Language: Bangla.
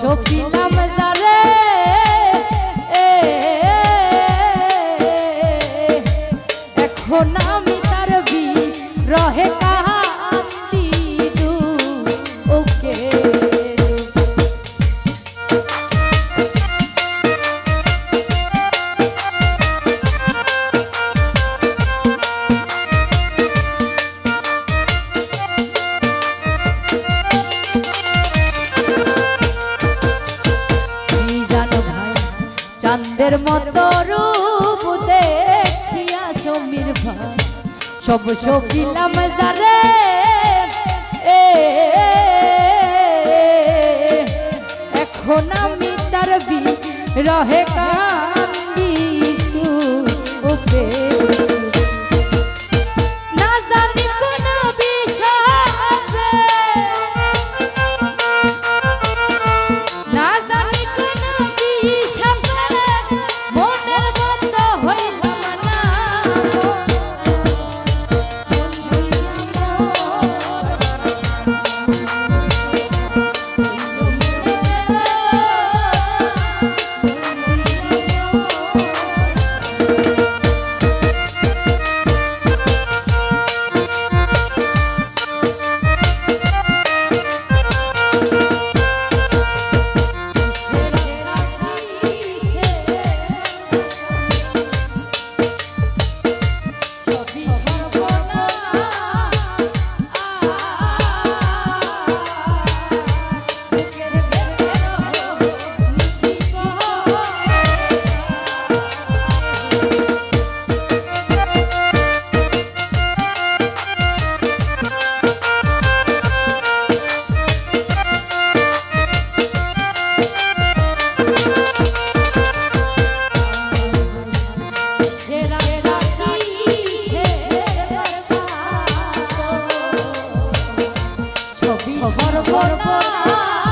সব চাঁদের মতো রূপ দেখিয়া সমীর ভাই। সব সকিলাম যারে। এখন আমি তার বি রহে কান্দি ওকে 아.